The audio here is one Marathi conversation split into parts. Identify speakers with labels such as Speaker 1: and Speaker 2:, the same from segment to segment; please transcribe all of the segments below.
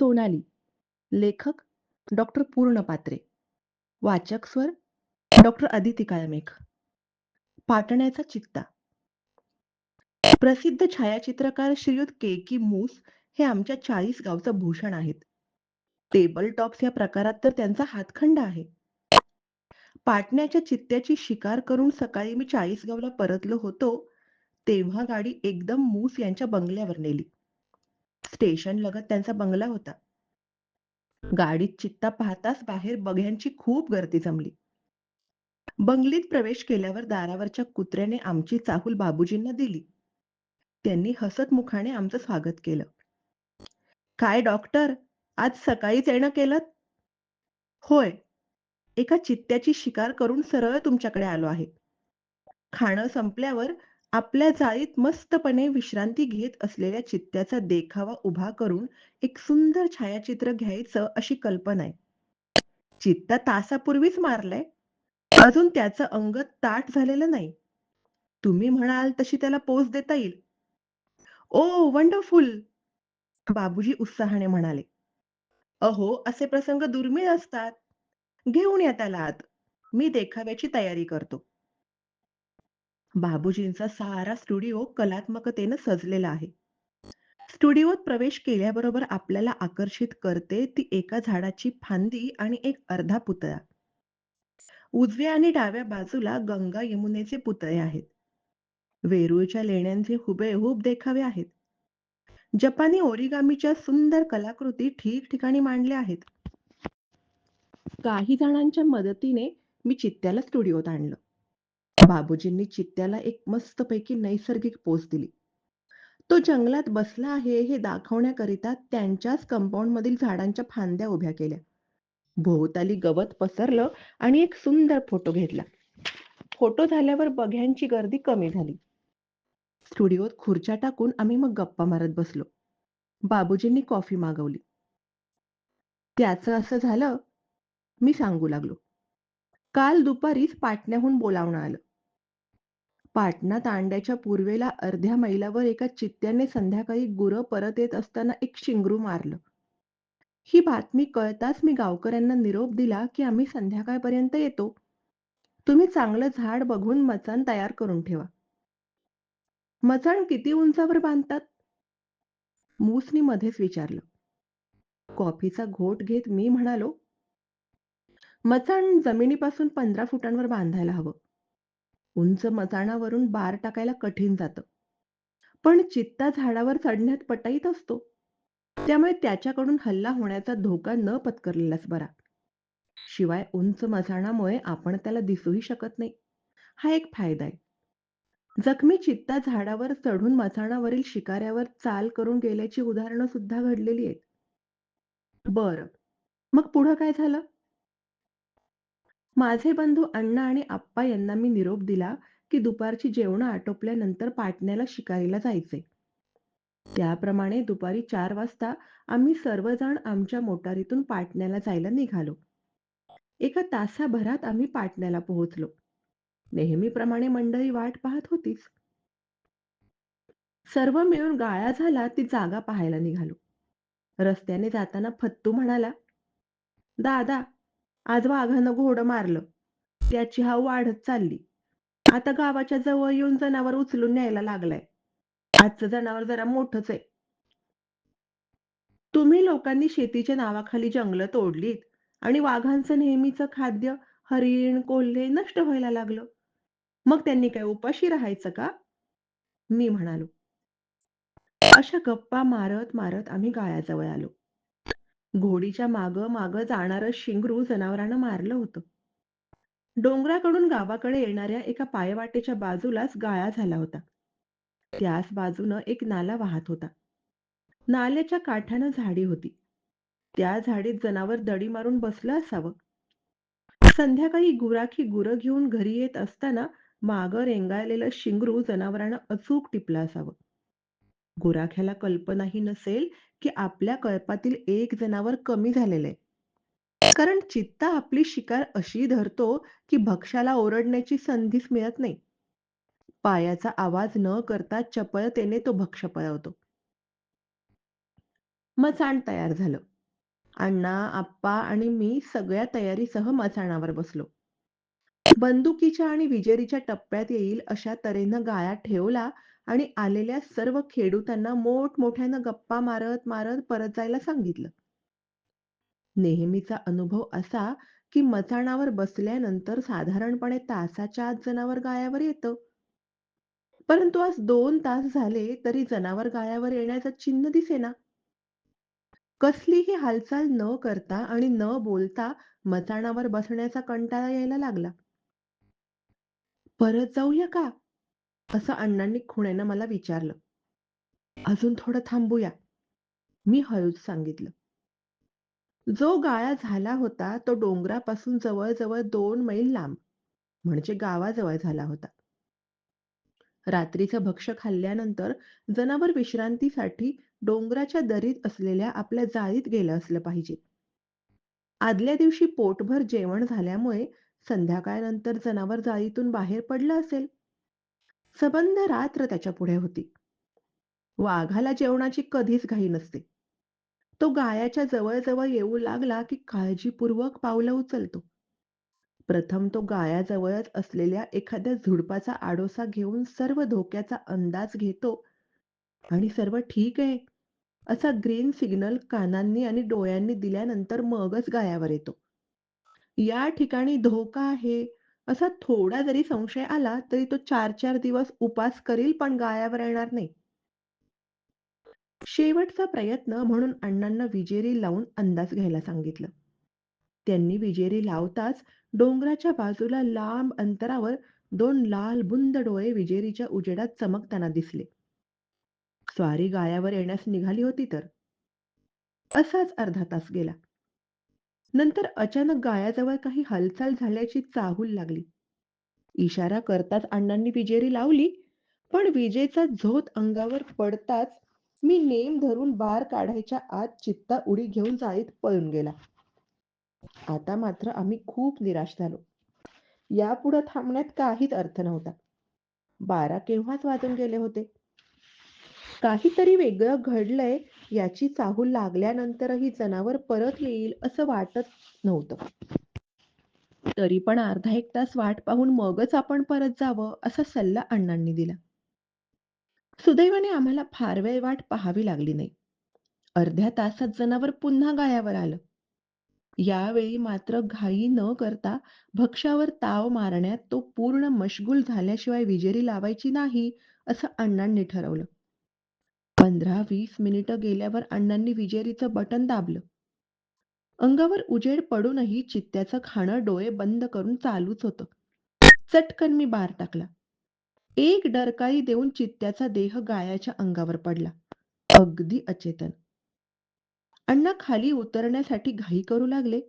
Speaker 1: सोनाली. लेखक डॉक्टर पूर्ण पात्रे. वाचक स्वर डॉक्टर अदिती काळमेघ. पाटण्याचा चित्ता. प्रसिद्ध छायाचित्रकार श्रीयुत के. की. मूस हे आमच्या चाळीस गावचं भूषण आहेत. टेबल टॉप्स या प्रकारात तर त्यांचा हातखंड आहे. पाटण्याच्या चित्त्याची शिकार करून सकाळी मी चाळीसगावला परतलो होतो, तेव्हा गाडी एकदम मूस यांच्या बंगल्यावर नेली. स्टेशनलगत त्यांचा बंगला होता. गाडीत चित्ता पाहताच बाहेर बघ्यांची खूप गर्दी जमली. बंगलीत प्रवेश केल्यावर दारावरच्या कुत्र्याने आमची चाहूल बाबूजींना दिली. त्यांनी हसत मुखाने आमचं स्वागत केलं. काय डॉक्टर, आज सकाळीच येणं केलंत? होय. एका चित्त्याची शिकार करून सरळ तुमच्याकडे आलो आहे. खाणं संपल्यावर आपल्या जाळीत मस्तपणे विश्रांती घेत असलेल्या चित्त्याचा देखावा उभा करून एक सुंदर छायाचित्र घ्यायचं अशी कल्पना आहे. चित्ता तासापूर्वीच मारलाय. अजून त्याचं अंग ताठ झालेलं नाही. तुम्ही म्हणाल तशी त्याला पोच देता येईल. Oh wonderful! बाबूजी उत्साहाने म्हणाले. अहो, असे प्रसंग दुर्मिळ असतात. घेऊन या त्याला आत. मी देखाव्याची तयारी करतो. बाबूजींचा सारा स्टुडिओ कलात्मकतेनं सजलेला आहे. स्टुडिओत प्रवेश केल्याबरोबर आपल्याला आकर्षित करते ती एका झाडाची फांदी आणि एक अर्धा पुतळा. उजव्या आणि डाव्या बाजूला गंगा यमुनेचे पुतळे आहेत. वेरूळच्या लेण्यांचे हुबेहूब देखावे आहेत. जपानी ओरिगामीच्या सुंदर कलाकृती ठिकठिकाणी मांडल्या आहेत. काही जणांच्या मदतीने मी चित्त्याला स्टुडिओत आणलं. बाबूजींनी चित्त्याला एक मस्तपैकी नैसर्गिक पोज दिली. तो जंगलात बसला आहे हे दाखवण्याकरिता त्यांच्याच कंपाऊंडमधील झाडांच्या फांद्या उभ्या केल्या. भोवताली गवत पसरलं आणि एक सुंदर फोटो घेतला. फोटो झाल्यावर बघ्यांची गर्दी कमी झाली. स्टुडिओत खुर्च्या टाकून आम्ही मग गप्पा मारत बसलो. बाबूजींनी कॉफी मागवली. त्याचं असं झालं, मी सांगू लागलो. काल दुपारीच पाटण्याहून बोलावणं आलं. पाटणा तांड्याच्या पूर्वेला अर्ध्या मैलावर एका चित्त्याने संध्याकाळी गुरं परत येत असताना एक शिंगरू मारलं. ही बातमी कळताच मी गावकऱ्यांना निरोप दिला की आम्ही संध्याकाळपर्यंत येतो. तुम्ही चांगलं झाड बघून मचाण तयार करून ठेवा. मचाण किती उंचावर बांधतात? मूसनी मध्येच विचारलं. कॉफीचा घोट घेत मी म्हणालो, मचाण जमिनीपासून पंधरा फुटांवर बांधायला हवं. उंच मचाणावरून बार टाकायला कठीण जातं. पण चित्ता झाडावर चढण्यात पटाईत असतो. त्यामुळे त्याच्याकडून हल्ला होण्याचा धोका न पत्करलेलाच बरा. शिवाय उंच मचाणामुळे आपण त्याला दिसूही शकत नाही. हा एक फायदा आहे. जखमी चित्ता झाडावर चढून मचाणावरील शिकाऱ्यावर चाल करून गेल्याची उदाहरणं सुद्धा घडलेली आहेत. बरं, मग पुढं काय झालं? माझे बंधू अण्णा आणि आप्पा यांना मी निरोप दिला की दुपारची जेवणं आटोपल्यानंतर पाटण्याला शिकारीला जायचे त्याप्रमाणे दुपारी चार वाजता आम्ही सर्वजण आमच्या मोटारीतून पाटण्याला जायला निघालो. एका तासाभरात आम्ही पाटण्याला पोहोचलो. नेहमीप्रमाणे मंडळी वाट पाहत होतीच. सर्व मिळून गाळा झाला ती जागा पाहायला निघालो. रस्त्याने जाताना फत्तू म्हणाला, दादा, आज वाघानं घोडं मारलं. त्याची हाव वाढत चालली. आता गावाच्या जवळ येऊन जनावर उचलून न्यायला लागलाय. आजचं जनावर जरा मोठच आहे. तुम्ही लोकांनी शेतीच्या नावाखाली जंगलं तोडलीत आणि वाघांचं नेहमीचं खाद्य हरिण, कोल्हे नष्ट व्हायला लागलं. मग त्यांनी काय उपाशी राहायचं का? मी म्हणालो. अशा गप्पा मारत मारत आम्ही गाळ्याजवळ आलो. घोडीच्या मागं मागं जाणारं शिंगरू जनावरानं मारलं होतं. डोंगराकडून गावाकडे येणाऱ्या एका पायवाटेच्या बाजूलाच गाळा झाला होता. त्याच बाजूनं एक नाला वाहत होता. नाल्याच्या काठानं झाडी होती. त्या झाडीत जनावर दडी मारून बसलं असावं. संध्याकाळी गुराखी गुरं घेऊन घरी येत असताना मागं रेंगाळलेलं शिंगरू जनावरानं अचूक टिपलं असावं. गुराख्याला कल्पनाही नसेल की आपल्या कळपातील एक जनावर कमी झालेलंय. कारण चित्ता आपली शिकार अशी धरतो की भक्ष्याला ओरडण्याची संधीच मिळत नाही. पायाचा आवाज न करता चपळतेने तो भक्ष पळवतो. मचाण तयार झालं. अण्णा, आप्पा आणि मी सगळ्या तयारीसह मचाणावर बसलो. बंदुकीच्या आणि विजेरीच्या टप्प्यात येईल अशा तऱ्हेनं गाळा ठेवला आणि आलेल्या सर्व खेडूतांना मोठमोठ्यानं गप्पा मारत मारत परत जायला सांगितलं. नेहमीचा अनुभव असा की मचाणावर बसल्यानंतर साधारणपणे तासाच्या आत जनावर गायावर येतं. परंतु आज दोन तास झाले तरी जनावर गायावर येण्याचं चिन्ह दिसेना. कसलीही हालचाल न करता आणि न बोलता मचाणावर बसण्याचा कंटाळा यायला लागला. परत जाऊया का? असं अण्णांनी खुणेनं मला विचारलं. अजून थोडं थांबूया. मी हळूच सांगितलं. जो गाळा झाला होता तो डोंगरापासून जवळ-जवळ 2 मैल लांब, म्हणजे गावाजवळ झाला होता. रात्रीचं भक्ष्य खाल्ल्यानंतर जनावर विश्रांतीसाठी डोंगराच्या दरीत असलेल्या आपल्या जाळीत गेलं असलं पाहिजे. आदल्या दिवशी पोटभर जेवण झाल्यामुळे संध्याकाळनंतर जनावर जाळीतून बाहेर पडलं असेल. सबंध रात्र त्याच्यापुढे होती. वाघाला जेवणाची कधीच घाई नसते. तो गायाच्या जवळजवळ येऊ लागला की काळजीपूर्वक पावलं उचलतो. प्रथम तो गायाजवळच असलेल्या एखाद्या झुडपाचा आडोसा घेऊन सर्व धोक्याचा अंदाज घेतो आणि सर्व ठीक आहे, असा ग्रीन सिग्नल कानांनी आणि डोळ्यांनी दिल्यानंतर मगच गायावर येतो. या ठिकाणी धोका आहे, असा थोडा जरी संशय आला तरी तो 4-4 दिवस उपास करील पण गायावर येणार नाही. शेवटचा प्रयत्न म्हणून अण्णांना विजेरी लावून अंदाज घ्यायला सांगितलं. त्यांनी विजेरी लावताच डोंगराच्या बाजूला लांब अंतरावर दोन लाल बुंद डोळे विजेरीच्या उजेडात चमकताना दिसले. स्वारी गायावर येण्यास निघाली होती तर. असाच अर्धा तास गेला. नंतर अचानक गायाजवळ काही हालचाल झाल्याची चाहूल लागली. इशारा करताच अण्णांनी विजेरी लावली, पण विजेचा झोत अंगावर पडताच मी नेम धरून बार काढायच्या आत चित्ता उडी घेऊन जाळीत पळून गेला. आता मात्र आम्ही खूप निराश झालो. यापुढे थांबण्यात काहीच अर्थ नव्हता. बारा केव्हाच वाजून गेले होते. काहीतरी वेगळं घडलंय याची चाहूल लागल्यानंतरही जनावर परत येईल असं वाटत नव्हतं. तरी पण अर्धा एक तास वाट पाहून मगच आपण परत जावं असा सल्ला अण्णांनी दिला. सुदैवाने आम्हाला फार वेळ वाट पाहावी लागली नाही. अर्ध्या तासात जनावर पुन्हा गायावर आलं. यावेळी मात्र घाई न करता भक्ष्यावर ताव मारण्यात तो पूर्ण मशगूल झाल्याशिवाय विजेरी लावायची नाही असं अण्णांनी ठरवलं. 15-20 मिनिटं गेल्यावर अण्णांनी विजेरीचं बटन दाबलं. अंगावर उजेड पडूनही चित्त्याचं खाणं डोळे बंद करून चालूच होतं. चटकन मी बार टाकला. एक डरकाळी देऊन चित्त्याचा देह गायाच्या अंगावर पडला. अगदी अचेतन. अण्णा खाली उतरण्यासाठी घाई करू लागले,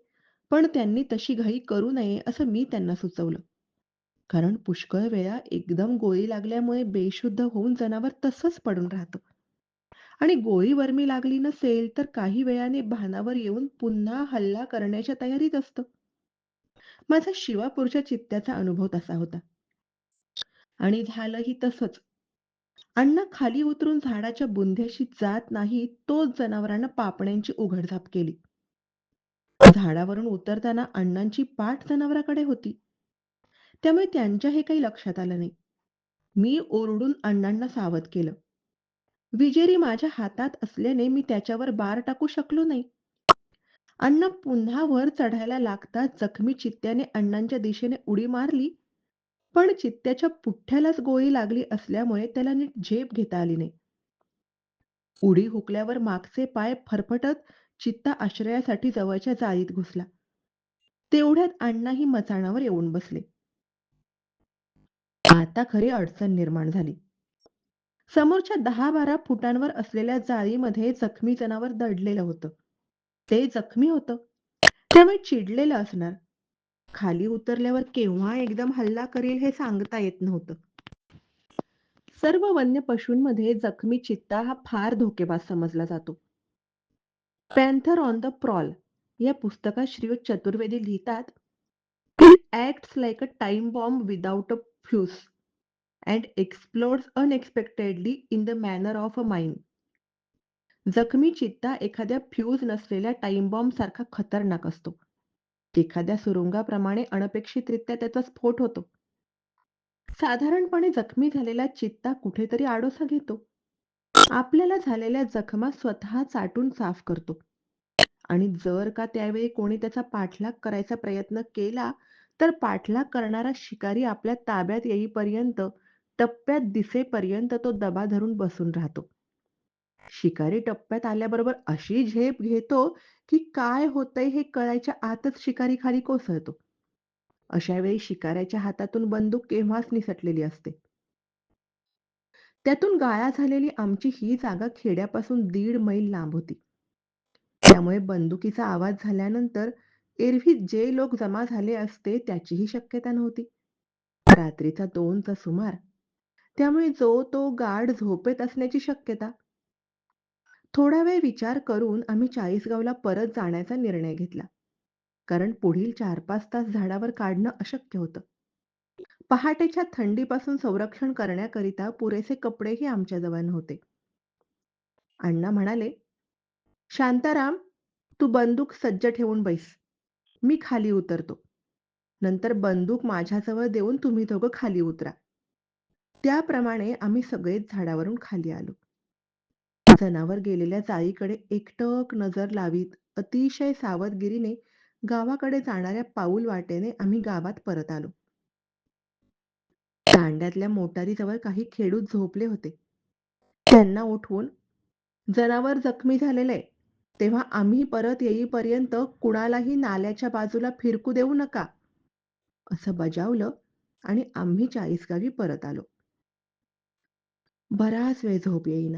Speaker 1: पण त्यांनी तशी घाई करू नये असं मी त्यांना सुचवलं. कारण पुष्कळ वेळा एकदम गोळी लागल्यामुळे बेशुद्ध होऊन जनावर तसंच पडून राहतं. आणि गोळी वर्मी लागली नसेल तर काही वेळाने भानावर येऊन पुन्हा हल्ला करण्याच्या तयारीत असतं. माझा शिवापूरच्या चित्त्याचा अनुभव तसा होता. आणि झालंही तसंच. अण्णा खाली उतरून झाडाच्या बुंध्याशी जात नाही तोच जनावरांना पापण्यांची उघडझाप केली. झाडावरून उतरताना अण्णांची पाठ जनावराकडे होती. त्यामुळे त्यांच्या हे काही लक्षात आलं नाही. मी ओरडून अण्णांना सावध केलं. विजेरी माझ्या हातात असल्याने मी त्याच्यावर बार टाकू शकलो नाही. अण्णा पुन्हा वर चढायला लागता जखमी चित्त्याने अण्णांच्या दिशेने उडी मारली, पण चित्त्याच्या पुठ्ठ्यालाच गोळी लागली असल्यामुळे त्याला नीट झेप घेता आली नाही. उडी हुकल्यावर मागचे पाय फरफटत चित्ता आश्रयासाठी जवळच्या जाळीत घुसला. तेवढ्यात अण्णाही मचाणावर येऊन बसले. आता खरी अडचण निर्माण झाली. समोरच्या दहा बारा फुटांवर असलेल्या जाळीमध्ये जखमी जनावर दडलेलं होतं. ते जखमी होतं. त्यामुळे चिडलेलं असणार. खाली उतरल्यावर केव्हा एकदम हल्ला करील हे सांगता येत नव्हतं. सर्व वन्य पशूंमध्ये जखमी चित्ता हा फार धोकेबाज समजला जातो. पॅन्थर ऑन द प्रॉल या पुस्तकात श्रीयुत चतुर्वेदी लिहितात, act like like a time bomb without a fuse and explodes unexpectedly in the manner of a mind जखमी चित्ता एखाद्या फ्यूज नसलेल्या टाइम बॉम्ब सारखा खतरनाक असतो. एखाद्या सुरुंगाप्रमाणे अनपेक्षितरित्या त्याचा स्फोट होतो. साधारणपणे जखमी झालेला चित्ता कुठेतरी आडोसा घेतो. आपल्याला झालेल्या जखमा स्वतः चाटून साफ करतो. आणि जर का त्यावेळी कोणी त्याचा पाठलाग करायचा प्रयत्न केला, तर पाठलाग करणारा शिकारी आपल्या ताब्यात येईपर्यंत, टप्प्यात दिसेपर्यंत तो दबा धरून बसून राहतो. शिकारी टप्प्यात आल्याबरोबर अशी झेप घेतो, की काय होतंय हे कळायच्या आतच शिकारी खाली कोसळतो. अशा वेळी शिकाऱ्याच्या हातातून बंदूक केव्हाच निसटलेली असते. त्यातून गाळा झालेली आमची ही जागा खेड्यापासून दीड मैल लांब होती. त्यामुळे बंदुकीचा आवाज झाल्यानंतर एरवी जे लोक जमा झाले असते त्याचीही शक्यता नव्हती. रात्रीचा दोनचा सुमार. त्यामुळे जो तो गाढ झोपेत असण्याची शक्यता. थोडा वेळ विचार करून आम्ही चाळीसगावला परत जाण्याचा निर्णय घेतला. कारण पुढील 4-5 तास झाडावर काढणं अशक्य होतं. पहाटेच्या थंडीपासून संरक्षण करण्याकरिता पुरेसे कपडेही आमच्याजवळ नव्हते. अण्णा म्हणाले, "शांताराम, तू बंदूक सज्ज ठेवून बैस. मी खाली उतरतो. नंतर बंदूक माझ्याजवळ देऊन तुम्ही दोघं खाली उतरा." त्याप्रमाणे आम्ही सगळेच झाडावरून खाली आलो. जनावर गेलेल्या जाळीकडे एकटक नजर लावीत अतिशय सावधगिरीने गावाकडे जाणाऱ्या पाऊल वाटेने आम्ही गावात परत आलो. तांड्यातल्या मोटारीजवळ काही खेडूत झोपले होते. त्यांना उठवून, "जनावर जखमी झालेले तेव्हा आम्ही परत येईपर्यंत कुणालाही नाल्याच्या बाजूला फिरकू देऊ नका." असं बजावलं आणि आम्ही चाळीसगावी परत आलो. बराच वेळ झोप येईना.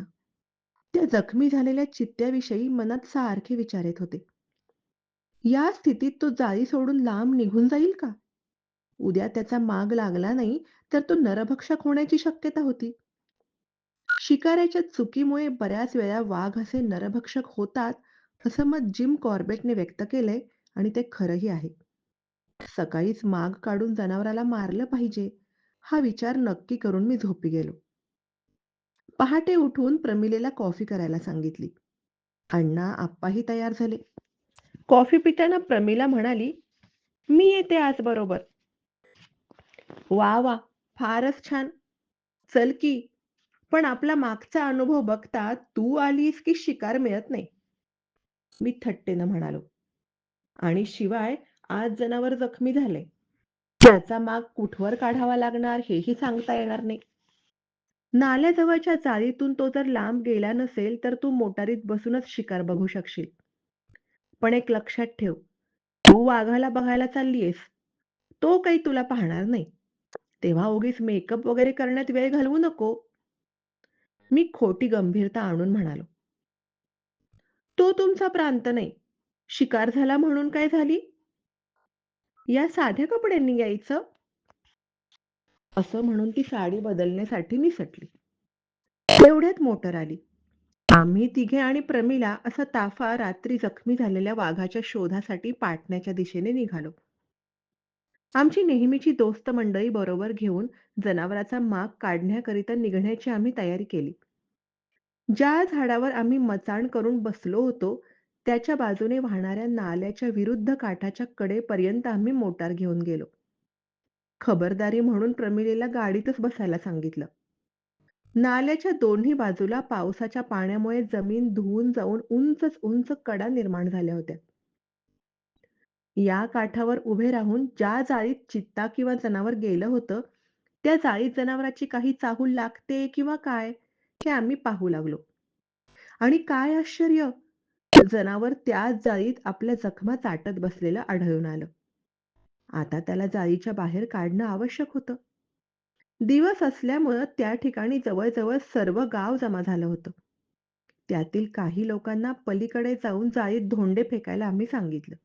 Speaker 1: त्या जखमी झालेल्या चित्त्याविषयी मनात सारखे विचार येत होते. या स्थितीत तो जाळी सोडून लांब निघून जाईल का? उद्या त्याचा माग लागला नाही तर तो नरभक्षक होण्याची शक्यता होती. शिकाऱ्याच्या चुकीमुळे बऱ्याच वेळा वाघ असे नरभक्षक होतात, असं मत जिम कॉर्बेटने व्यक्त केलंय आणि ते खरंही आहे. सकाळीच माग काढून जनावराला मारलं पाहिजे, हा विचार नक्की करून मी झोपी गेलो. पहाटे उठून प्रमिलेला कॉफी करायला सांगितली. अण्णा, आप्पाही तयार झाले. कॉफी पिताना प्रमिला म्हणाली, "मी येते आज बरोबर." "वा वा, फारच छान. चल की, पण आपला मागचा अनुभव बघता तू आलीस की शिकार मिळत नाही." मी थट्टेनं म्हणालो. "आणि शिवाय आज जनावर जखमी झाले त्याचा माग कुठवर काढावा लागणार हेही सांगता येणार नाही. नाल्याजवळच्या चालीतून तो जर लांब गेला नसेल तर तू मोटारीत बसूनच शिकार बघू शकशील. पण एक लक्षात ठेव, तू वाघाला बघायला चाललीयस, तो काही तुला पाहणार नाही. तेव्हा उगीच मेकअप वगैरे करण्यात वेळ घालवू नको." मी खोटी गंभीरता आणून म्हणालो. "तो तुमचा प्रांत नाही. शिकार झाला म्हणून काय झाली? या साध्या कपड्यांनी यायचं?" असं म्हणून ती साडी बदलण्यासाठी निसटली. तेवढ्यात मोटर आली. आम्ही तिघे आणि प्रमिला असा ताफा रात्री जखमी झालेल्या वाघाच्या शोधासाठी पाटण्याच्या दिशेने निघालो. आमची नेहमीची दोस्त मंडळी बरोबर घेऊन जनावराचा माग काढण्याकरिता निघण्याची आम्ही तयारी केली. ज्या झाडावर आम्ही मचाण करून बसलो होतो, त्याच्या बाजूने वाहणाऱ्या नाल्याच्या विरुद्ध काठाच्या कडेपर्यंत आम्ही मोटार घेऊन गेलो. खबरदारी म्हणून प्रमिलेला गाडीतच बसायला सांगितलं. नाल्याच्या दोन्ही बाजूला पावसाच्या पाण्यामुळे जमीन धुवून जाऊन उंचच उंच कडा निर्माण झाल्या होत्या. या काठावर उभे राहून ज्या जाळीत चित्ता किंवा जनावर गेलं होतं, त्या जाळीत जनावराची काही चाहूल लागते किंवा काय, हे आम्ही पाहू लागलो. आणि काय आश्चर्य! जनावर त्याच जाळीत आपल्या जखमा चाटत बसलेलं आढळून आलं. आता त्याला जाळीच्या बाहेर काढणं आवश्यक होतं. दिवस असल्यामुळं त्या ठिकाणी जवळजवळ सर्व गाव जमा झालं होतं. त्यातील काही लोकांना पलीकडे जाऊन जाळीत धोंडे फेकायला आम्ही सांगितलं.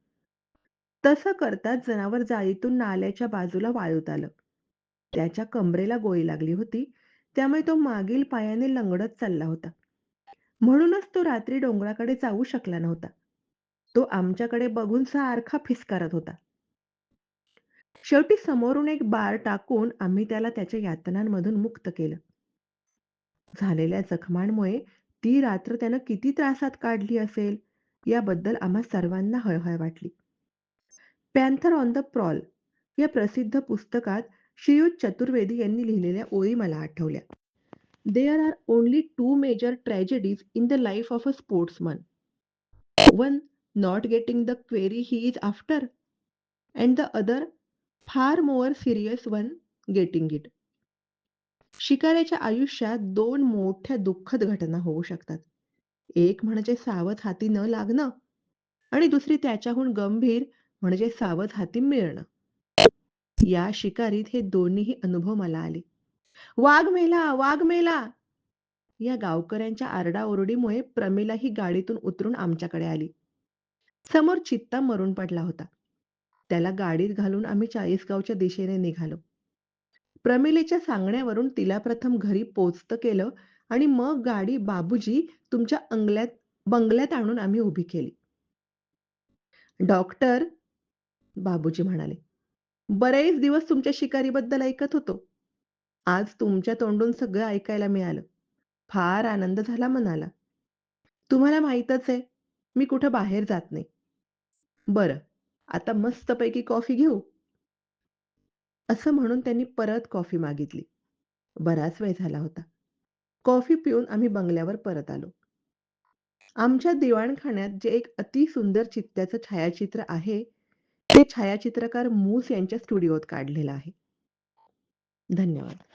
Speaker 1: तसं करताच जनावर जाळीतून नाल्याच्या बाजूला वाळूत आलं. त्याच्या कंबरेला गोळी लागली होती, त्यामुळे तो मागील पायाने लंगडत चालला होता. म्हणूनच तो रात्री डोंगराकडे जाऊ शकला नव्हता. तो आमच्याकडे बघून सारखा फिसकारत होता. शेवटी समोरून एक बार टाकून आम्ही त्याला त्याच्या यातनांमधून मुक्त केलं. झालेल्या जखमांमुळे ती रात्र त्यानं किती त्रासात काढली असेल, याबद्दल आम्हा सर्वांना हळहळ वाटली. पॅन्थर ऑन द प्रॉल या प्रसिद्ध पुस्तकात श्रीयुत चतुर्वेदी यांनी लिहिलेल्या ओळी मला आठवल्या. There are only two major tragedies in the life of a sportsman. One not getting the quarry he is after and the other far more serious one getting it. शिकाऱ्याच्या आयुष्यात दोन मोठ्या दुःखद घटना होऊ शकतात. एक म्हणजे सावध हाती न लागणं आणि दुसरी त्याच्याहून गंभीर म्हणजे सावध हाती मिळणं. या शिकारीत हे दोन्हीही अनुभव मला आले. वाघ मेला! वाघ मेला! या गावकऱ्यांच्या आरडाओरडीमुळे प्रमिला ही गाडीतून उतरून आमच्याकडे आली. समोर चित्ता मरून पडला होता. त्याला गाडीत घालून आम्ही चाळीसगावच्या दिशेने निघालो. प्रमिलेच्या सांगण्यावरून तिला प्रथम घरी पोचतं केलं आणि मग गाडी बाबूजी तुमच्या अंगल्यात बंगल्यात आणून आम्ही उभी केली. डॉक्टर, बाबूजी म्हणाले, बरेच दिवस तुमच्या शिकारीबद्दल ऐकत होतो. आज तुमच्या तोंडून सगळं ऐकायला मिळालं. फार आनंद झाला मनाला. तुम्हाला माहीतच आहे, मी कुठं बाहेर जात नाही. बरं, आता मस्तपैकी कॉफी घेऊ? असं म्हणून त्यांनी परत कॉफी मागितली. बराच वेळ झाला होता. कॉफी पिऊन आम्ही बंगल्यावर परत आलो. आमच्या दिवाणखान्यात जे एक अति सुंदर चित्त्याचं छायाचित्र आहे, ते छायाचित्रकार मूस यांच्या स्टुडिओत काढलेलं आहे. धन्यवाद.